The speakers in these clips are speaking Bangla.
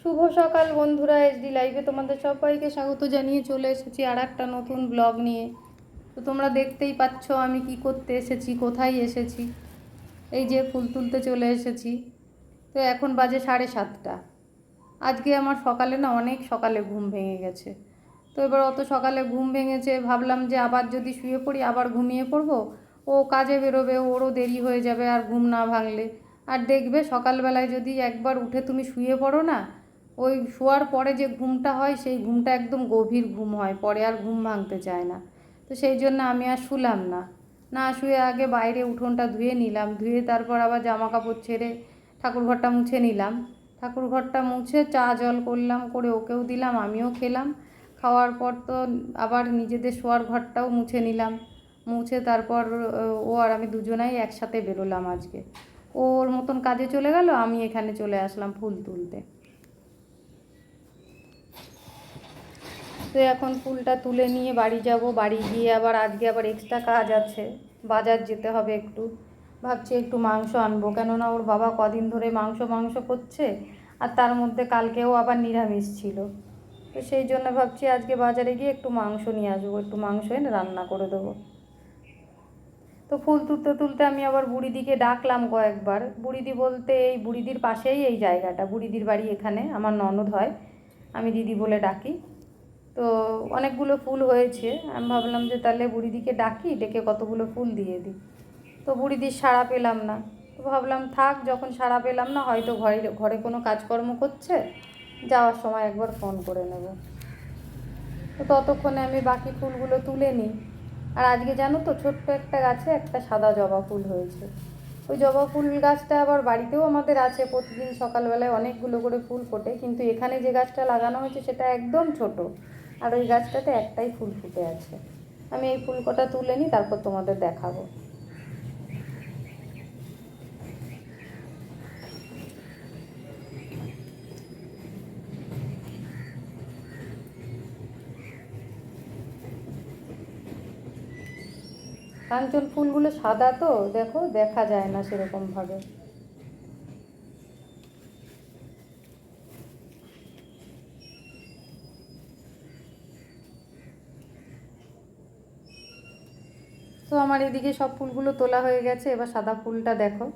শুভ সকাল বন্ধুরা এসডি লাইভে তোমাদের সবাইকে স্বাগত জানিয়ে চলে এসেছি আর একটা নতুন ব্লগ নিয়ে। তো তোমরা দেখতেই পাচ্ছ আমি কি করতে এসেছি, কোথায় এসেছি, এই যে ফুল তুলতে চলে এসেছি। তো এখন বাজে সাড়ে সাতটা। আজকে আমার সকালে না অনেক সকালে ঘুম ভেঙে গেছে। তো এবার অত সকালে ঘুম ভেঙেছে, ভাবলাম যে আবার যদি শুয়ে পড়ি, আবার ঘুমিয়ে পড়ব, ও কাজে বেরোবে, ওরও দেরি হয়ে যাবে আর ঘুম না ভাঙলে। আর দেখবে সকালবেলায় যদি একবার উঠে তুমি শুয়ে পড়ো না, ওই শোয়ার পরে যে ঘুমটা হয় সেই ঘুমটা একদম গভীর ঘুম হয়, পরে আর ঘুম ভাঙতে চায় না। তো সেই জন্য আমি আর শুলাম না। না শুয়ে আগে বাইরে উঠোনটা ধুয়ে নিলাম, ধুয়ে তারপর আবার জামা কাপড় ছেড়ে ঠাকুর ঘরটা মুছে নিলাম। ঠাকুর ঘরটা মুছে চা জল করলাম, করে ওকেও দিলাম, আমিও খেলাম। খাওয়ার পর তো আবার নিজেদের শোয়ার ঘরটাও মুছে নিলাম। মুছে তারপর, ও আর আমি দুজনাই একসাথে বেরোলাম আজকে। ওর মতন কাজে চলে গেল, আমি এখানে চলে আসলাম ফুল তুলতে। তো এখন ফুলটা তুলে নিয়ে বাড়ি যাব, বাড়ি গিয়ে আবার আজকে আবার এক্সট্রা কাজ আছে, বাজার যেতে হবে একটু। ভাবছি একটু মাংস আনব, কেননা ওর বাবা কদিন ধরে মাংস মাংস করছে, আর তার মধ্যে কালকেও আবার নিরামিষ ছিল। তো সেই জন্য ভাবছি আজকে বাজারে গিয়ে একটু মাংস নিয়ে আসব, একটু মাংস এনে রান্না করে দেবো। তো ফুল তুলতে তুলতে আমি আবার বুড়িদিকে ডাকলাম কয়েকবার। বুড়িদি বলতে এই বুড়িদির পাশেই এই জায়গাটা, বুড়িদির বাড়ি এখানে, আমার ননদ হয়, আমি দিদি বলে ডাকি। তো অনেকগুলো ফুল হয়েছে, আমি ভাবলাম যে তাহলে বুড়িদিকে ডাকি, ডেকে কতগুলো ফুল দিয়ে দিই। তো বুড়িদির সাড়া পেলাম না। তো ভাবলাম, থাক, যখন সাড়া পেলাম না, হয়তো ঘরে ঘরে কোনো কাজকর্ম করছে, যাওয়ার সময় একবার ফোন করে নেব। তো ততক্ষণে আমি বাকি ফুলগুলো তুলে নিই। আর আজকে জানো তো ছোট্ট একটা গাছে একটা সাদা জবা ফুল হয়েছে। ওই জবা ফুল গাছটা আবার বাড়িতেও আমাদের আছে, প্রতিদিন সকালবেলায় অনেকগুলো করে ফুল ফোটে, কিন্তু এখানে যে গাছটা লাগানো হয়েছে সেটা একদম ছোট। আর ওই গাছটাতে একটাই ফুল ফুটে আছে। আমি এই ফুল কটা তুলে নিই, তারপর তোমাদের দেখাবো। কাঞ্চন ফুলগুলো সাদা তো, দেখো, দেখা যায় না সেরকম ভাবে। তো আমার এদিকে সব ফুলগুলো তোলা হয়ে গেছে, এবার সাদা ফুলটা দেখো।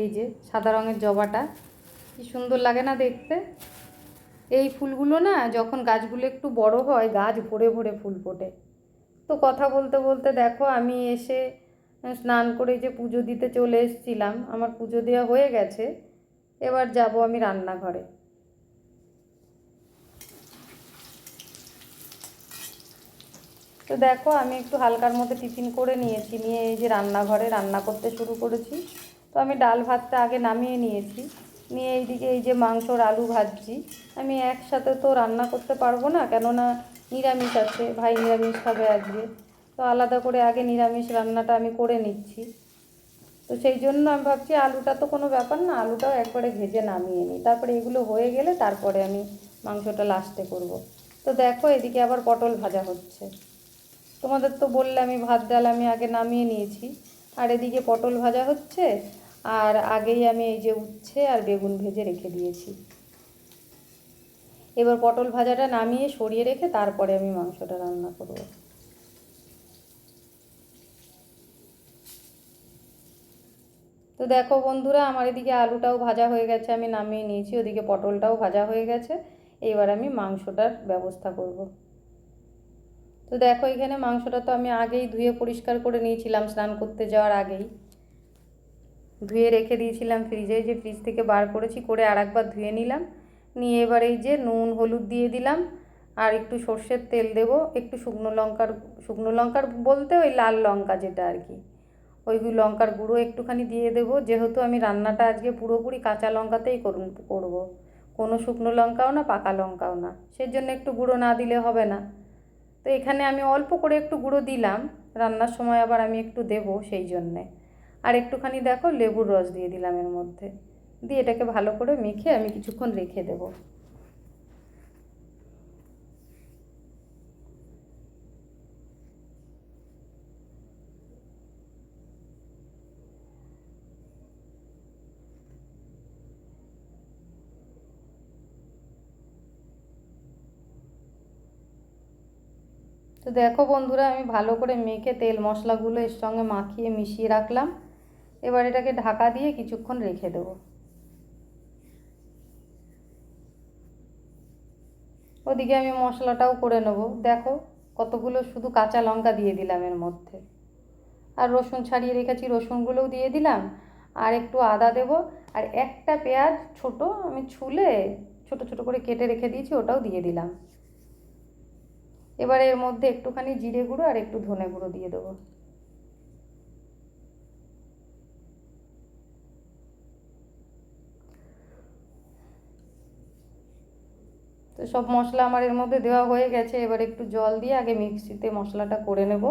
এই যে, সাদা রঙের জবাটা। কি সুন্দর লাগে না দেখতে? এই ফুলগুলো না, যখন গাছগুলো একটু বড় হয়, গাছ ভরে ভরে ফুল ফোটে। তো কথা বলতে বলতে দেখো, আমি এসে স্নান করে যে পুজো দিতে চলে এসেছিলাম, আমার পুজো দেওয়া হয়ে গেছে, এবার যাব আমি রান্নাঘরে। তো দেখো, আমি একটু হালকার মধ্যে টিফিন করে নিয়েছি, নিয়ে এই যে রান্নাঘরে রান্না করতে শুরু করেছি। তো আমি ডাল ভাতটা আগে নামিয়ে নিয়েছি, নিয়ে এইদিকে এই যে মাংসর আলু ভাজছি। আমি একসাথে তো রান্না করতে পারব না, কেননা নিরামিষ আছে, ভাই নিরামিষ খাবে আজকে। তো আলাদা করে আগে নিরামিষ রান্নাটা আমি করে নিচ্ছি। তো সেই জন্য আমি ভাবছি আলুটা তো কোনো ব্যাপার না, আলুটাও একবারে ভেজে নামিয়ে নিই। তারপরে এগুলো হয়ে গেলে তারপরে আমি মাংসটা লাস্টে করব। তো দেখো এদিকে আবার পটল ভাজা হচ্ছে। তোমাদের তো বললে আমি ভাত, ডাল আমি আগে নামিয়ে নিয়েছি। আর এদিকে পটল ভাজা হচ্ছে, আর আগেই আমি এই যে উচ্ছে আর বেগুন ভেজে রেখে দিয়েছি। এবার পটল ভাজাটা নামিয়ে সরিয়ে রেখে তারপরে আমি মাংসটা রান্না করব। তো দেখো বন্ধুরা, আমার এদিকে আলুটাও ভাজা হয়ে গেছে, আমি নামিয়ে নিয়েছি, ওদিকে পটলটাও ভাজা হয়ে গেছে। এইবার আমি মাংসটার ব্যবস্থা করব। তো দেখো এখানে মাংসটা তো আমি আগেই ধুয়ে পরিষ্কার করে নিয়েছিলাম, স্নান করতে যাওয়ার আগেই। ধুয়ে রেখে দিয়েছিলাম ফ্রিজে, যে ফ্রিজ থেকে বার করেছি, করে আর একবার ধুয়ে নিলাম। নিয়ে এবার এই যে নুন, হলুদ দিয়ে দিলাম। আর একটু সর্ষের তেল দেব। একটু শুকনো লঙ্কার শুকনো লঙ্কার বলতে ওই লাল লঙ্কা যেটা আর কি। ওই লঙ্কার গুঁড়ো একটুখানি দিয়ে দেব। যেহেতু আমি রান্নাটা আজকে পুরোপুরি কাঁচা লঙ্কাতেই করুন, করব। কোনো শুকনো লঙ্কাও না, পাকা লঙ্কাও না। সেই জন্য একটু গুঁড়ো না দিলে হবে না। তো এখানে আমি অল্প করে একটু গুঁড়ো দিলাম। রান্নার সময় আবার আমি একটু দেবো সেই জন্যে। আর একটুখানি দেখো লেবুর রস দিয়ে দিলাম এর মধ্যে। দিয়ে এটাকে ভালো করে মেখে আমি কিছুক্ষণ রেখে দেব। তো দেখো বন্ধুরা, আমি ভালো করে মেখে তেল মশলাগুলো এর সঙ্গে মাখিয়ে মিশিয়ে রাখলাম। এবার এটাকে ঢাকা দিয়ে কিছুক্ষণ রেখে দেবো। ওদিকে আমি মশলাটাও করে নেব। দেখো, কতগুলো শুধু কাঁচা লঙ্কা দিয়ে দিলাম এর মধ্যে। আর রসুন ছাড়িয়ে রেখেছি, রসুনগুলোও দিয়ে দিলাম। আর একটু আদা দেব। আর একটা পেঁয়াজ ছোট আমি ছুলে ছোট ছোট করে কেটে রেখে দিয়েছি, ওটাও দিয়ে দিলাম। এবার এর মধ্যে একটুখানি জিরে গুঁড়ো আর একটু ধনে গুঁড়ো দিয়ে দেবো। সব মশলা আমার এর মধ্যে দেওয়া হয়ে গেছে, এবার একটু জল দিয়ে আগে মিক্সিতে মশলাটা করে নেব।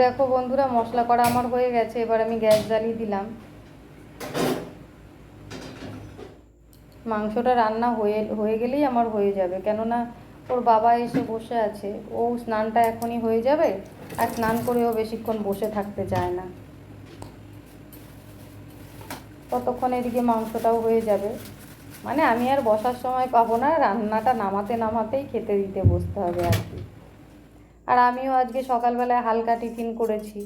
দেখো বন্ধুরা, মশলা করা আমার হয়ে গেছে, এবার আমি গ্যাস জ্বালিয়ে দিলাম। মাংসটা রান্না হয়ে হয়ে গেলেই আমার হয়ে যাবে। কেননা ওর বাবা এসে বসে আছে। ও স্নানটা এখনই হয়ে যাবে আর স্নান করেও বেশিক্ষণ বসে থাকতে চায় না। ততক্ষণ এদিকে মাংসটাও হয়ে যাবে। মানে আমি আর বসার সময় পাবো না, রান্নাটা নামাতে, নামাতেই খেতে দিতে বসতে হবে আর কি। আর আমিও আজকে সকালবেলায় হালকা টিফিন করেছি।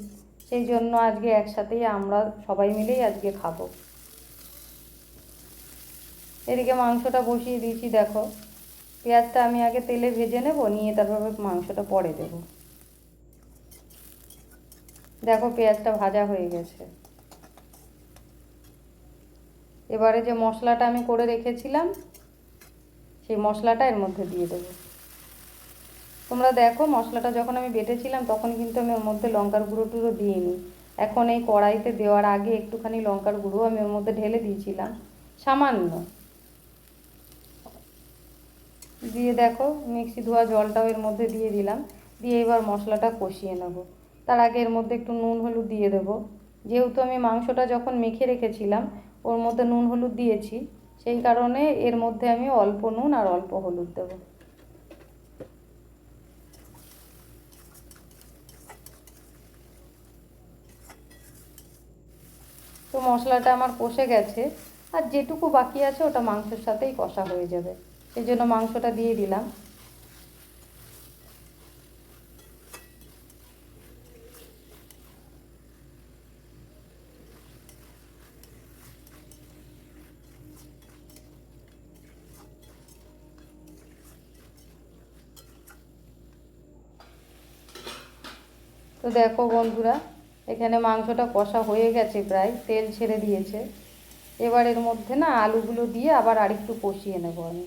সেই জন্য আজকে একসাথেই আমরা সবাই মিলেই আজকে খাব। এদিকে মাংসটা বসিয়ে দিয়েছি, দেখো। পেঁয়াজটা আমি আগে তেলে ভেজে নেব, নিয়ে তারপরে মাংসটা পরে দেব। দেখো পেঁয়াজটা ভাজা হয়ে গেছে। এবারে যে মশলাটা আমি করে রেখেছিলাম, সেই মশলাটা এর মধ্যে দিয়ে দেবো। তোমরা দেখো, মশলাটা যখন আমি বেটেছিলাম, তখন কিন্তু আমি ওর মধ্যে লঙ্কার গুঁড়ো টুড়ো দিইনি। এখন এই কড়াইতে দেওয়ার আগে একটুখানি লঙ্কার গুঁড়ো আমি ওর মধ্যে ঢেলে দিয়েছিলাম। সামান্য। দিয়ে দেখো মিক্সি ধোয়া জলটাও এর মধ্যে দিয়ে দিলাম। দিয়ে এবার মশলাটা কষিয়ে নেব। তার আগে এর মধ্যে একটু নুন হলুদ দিয়ে দেবো। যেহেতু আমি মাংসটা যখন মেখে রেখেছিলাম, ওর মধ্যে নুন হলুদ দিয়েছি, সেই কারণে এর মধ্যে আমি অল্প নুন আর অল্প হলুদ দেবো। তো মশলাটা আমার কষে গেছে, আর যেটুকু বাকি আছে ওটা মাংসের সাথেই কষা হয়ে যাবে। সেই জন্য মাংসটা দিয়ে দিলাম। তো দেখো বন্ধুরা, এখানে মাংসটা কষা হয়ে গেছে প্রায়, তেল ছেড়ে দিয়েছে। এবার এর মধ্যে না আলুগুলো দিয়ে আবার আরেকটু কষিয়ে নেব আমি।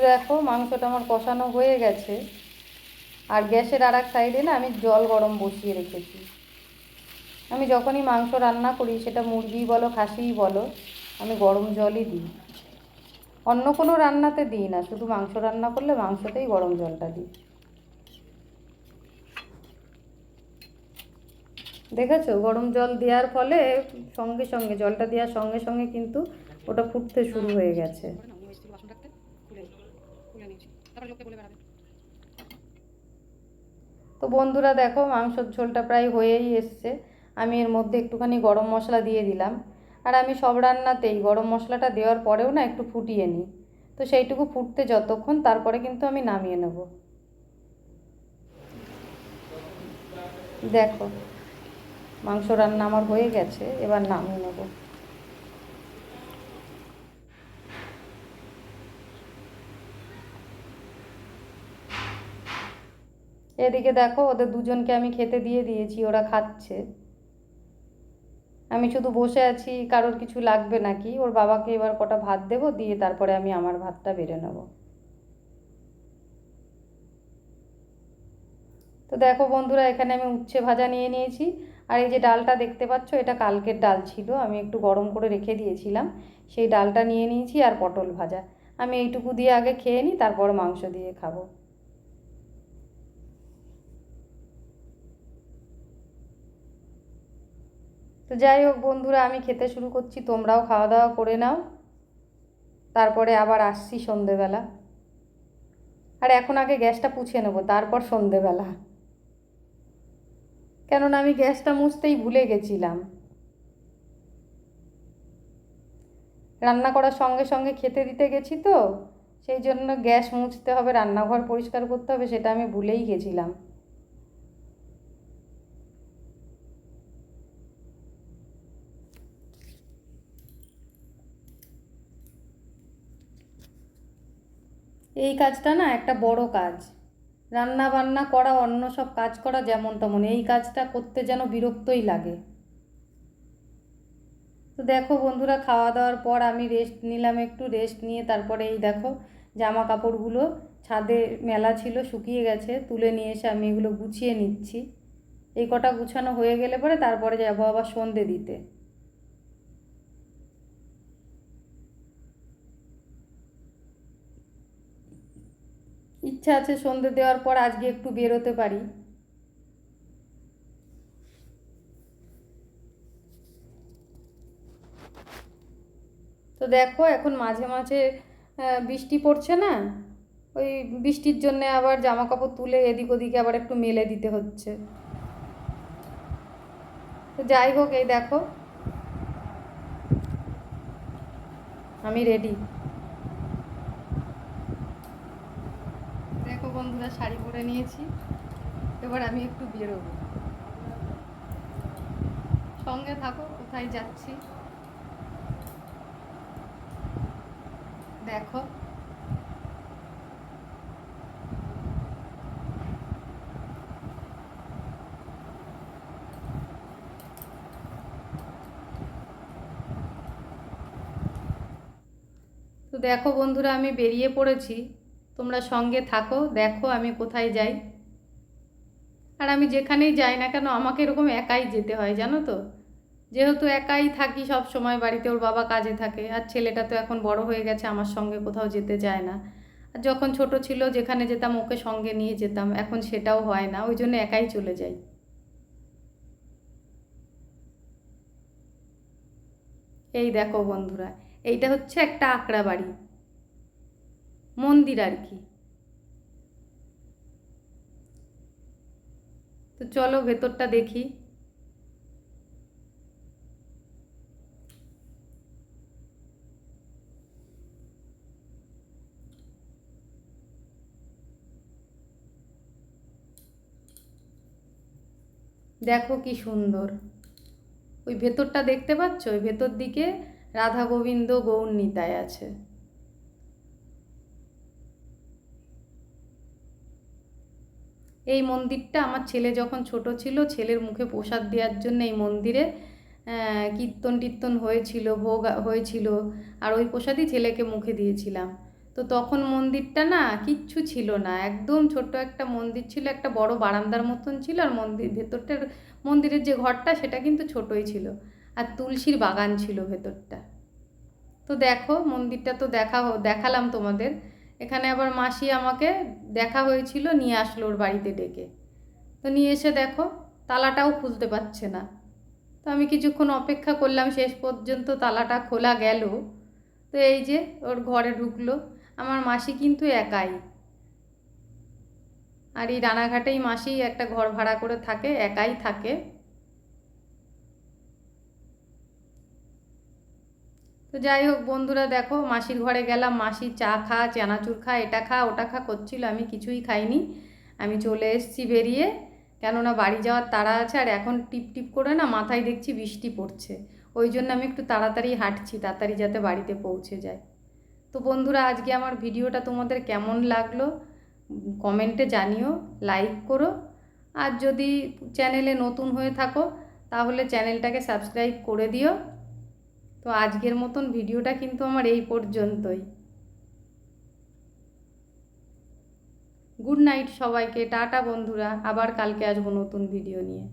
দেখো, মাংসটা আমার কষানো হয়ে গেছে। আর গ্যাসের আর এক সাইডে না আমি জল গরম বসিয়ে রেখেছি। আমি যখনই মাংস রান্না করি, সেটা মুরগি বলো, খাসিই বলো, আমি গরম জলই দিই। অন্য কোনো রান্নাতে দিই না, শুধু মাংস রান্না করলে মাংসতেই গরম জলটা দিই। দেখেছ? গরম জল দেওয়ার ফলে সঙ্গে সঙ্গে, জলটা দেওয়ার সঙ্গে সঙ্গে কিন্তু ওটা ফুটতে শুরু হয়ে গেছে। তো বন্ধুরা দেখো, মাংসর ঝোলটা প্রায় হয়েই এসছে। আমি এর মধ্যে একটুখানি গরম মশলা দিয়ে দিলাম। আর আমি সব রান্নাতেই গরম মশলাটা দেওয়ার পরেও না একটু ফুটিয়ে নিই। তো সেইটুকু ফুটতে যতক্ষণ, তারপরে কিন্তু আমি নামিয়ে নেব। দেখো, মাংস রান্না আমার হয়ে গেছে, এবার নামিয়ে নেব। এদিকে দেখো, ওদের দুজনকে আমি খেতে দিয়ে দিয়েছি, ওরা খাচ্ছে। আমি শুধু বসে আছি, কারোর কিছু লাগবে নাকি? ওর বাবাকে এবার কটা ভাত দেবো, দিয়ে তারপরে আমি আমার ভাতটা বেড়ে নেব। তো দেখো বন্ধুরা, এখানে আমি উচ্ছে ভাজা নিয়ে নিয়েছি। আর এই যে ডালটা দেখতে পাচ্ছ, এটা কালকের ডাল ছিল, আমি একটু গরম করে রেখে দিয়েছিলাম। সেই ডালটা নিয়ে নিয়েছি আর পটল ভাজা। আমি এইটুকু দিয়ে আগে খেয়ে নিই, তারপর মাংস দিয়ে খাব। তো যাই হোক বন্ধুরা, আমি খেতে শুরু করছি। তোমরাও খাওয়া দাওয়া করে নাও। তারপরে আবার আসছি সন্ধেবেলা। আর এখন আগে গ্যাসটা পুছে নেব, তারপর সন্ধেবেলা। কেননা আমি গ্যাসটা মুছতেই ভুলে গেছিলাম। রান্না করার সঙ্গে সঙ্গে খেতে দিতে গেছি তো, সেই জন্য গ্যাস মুছতে হবে, রান্নাঘর পরিষ্কার করতে হবে, সেটা আমি ভুলেই গেছিলাম। এই কাজটা না একটা বড় কাজ। রান্না বান্না করা, অন্য সব কাজ করা যেমন তেমন, এই কাজটা করতে যেন বিরক্তই লাগে। তো দেখো বন্ধুরা খাওয়া দাওয়ার পর আমি রেস্ট নিলাম, একটু রেস্ট নিয়ে তারপরে এই দেখো জামা কাপড়গুলো ছাদে মেলা ছিল, শুকিয়ে গেছে, তুলে নিয়ে এসে আমি এগুলো গুছিয়ে নিচ্ছি। এই কটা গুছানো হয়ে গেলে পরে তারপরে যাব আবার সন্ধে দিতে। ইচ্ছা আছে সন্ধে দেওয়ার পর আজকে একটু বেরোতে পারি। তো দেখো, এখন মাঝে মাঝে বৃষ্টি পড়ছে না? ওই বৃষ্টির জন্য আবার জামা কাপড় তুলে এদিক ওদিকে আবার একটু মেলে দিতে হচ্ছে। তো যাই হোক, এই দেখো। আমি রেডি দেখো বন্ধুরা শাড়ি পরে নিয়েছি। এবার আমি একটু বেরোবো। সঙ্গে থাকো, কোথায় যাচ্ছি? দেখো। তো দেখো বন্ধুরা, আমি বেরিয়ে পড়েছি। তোমরা সঙ্গে থাকো, দেখো আমি কোথায় যাই। আর আমি যেখানেই যাই না কেন, আমাকে এরকম একাই যেতে হয়, জানো তো? যেহেতু একাই থাকি সব সময়, বাড়িতে ওর বাবা কাজে থাকে, আর ছেলেটা তো এখন বড় হয়ে গেছে, আমার সঙ্গে কোথাও যেতে যায় না। আর যখন ছোট ছিল, যেখানে যেতাম, ওকে সঙ্গে নিয়ে যেতাম, এখন সেটাও হয় না, ওই জন্য একাই চলে যাই। এই দেখো বন্ধুরা, এইটা হচ্ছে একটা আকড়া বাড়ি। মন্দির আর কি। তো চলো ভেতরটা দেখি। দেখো কি সুন্দর। ওই ভেতরটা দেখতে পাচ্ছ? ওই ভেতর দিকে রাধা গোবিন্দ গৌর নিতায় আছে। এই মন্দিরটা আমার ছেলে যখন ছোট ছিল, ছেলের মুখে প্রসাদ দেওয়ার জন্য এই মন্দিরে কীর্তন টীর্তন হয়েছিল, ভোগ হয়েছিল, আর ওই প্রসাদই ছেলেকে মুখে দিয়েছিলাম। তো তখন মন্দিরটা না কিচ্ছু ছিল না, একদম ছোট্ট একটা মন্দির ছিল, একটা বড় বারান্দার মতন ছিল, আর মন্দির, ভেতরটার, মন্দিরের যে ঘরটা সেটা কিন্তু ছোটই ছিল, আর তুলসীর বাগান ছিল ভেতরটা। তো দেখো, মন্দিরটা তো দেখা দেখালাম তোমাদের এখানে আবার মাসি আমাকে দেখা হয়েছিল, নিয়ে আসলো ওর বাড়িতে ডেকে। তো নিয়ে এসে দেখো, তালাটাও খুলতে পারছে না। তো আমি কিছুক্ষণ অপেক্ষা করলাম, শেষ পর্যন্ত তালাটা খোলা গেল। তো এই যে ওর ঘরে ঢুকলো। আমার মাসি কিন্তু একাই। আর এই রানাঘাটেই মাসি একটা ঘর ভাড়া করে থাকে, একাই থাকে। তো যাই হোক বন্ধুরা দেখো, মাসির ঘরে গেলাম, মাসি চা খা, চানাচুর খা, এটা খা, ওটা খা করছিল, আমি কিছুই খাইনি। আমি চলে এসেছি বেরিয়ে, কেননা বাড়ি যাওয়ার তাড়া আছে, আর এখন টিপ টিপ করে না মাথায় দেখছি বৃষ্টি পড়ছে। ওই জন্য আমি একটু তাড়াতাড়ি হাঁটছি, তাড়াতাড়ি যাতে বাড়িতে পৌঁছে যায়। তো বন্ধুরা আজকে আমার ভিডিওটা তোমাদের কেমন লাগল, কমেন্টে জানিও, লাইক করো। আর যদি চ্যানেলে নতুন হয়ে থাকো, তাহলে চ্যানেলটাকে সাবস্ক্রাইব করে দিও। তো আজকের মতন ভিডিওটা কিন্তু আমার এই পর্যন্তই। গুড নাইট সবাইকে, টাটা বন্ধুরা, আবার কালকে আসব নতুন ভিডিও নিয়ে।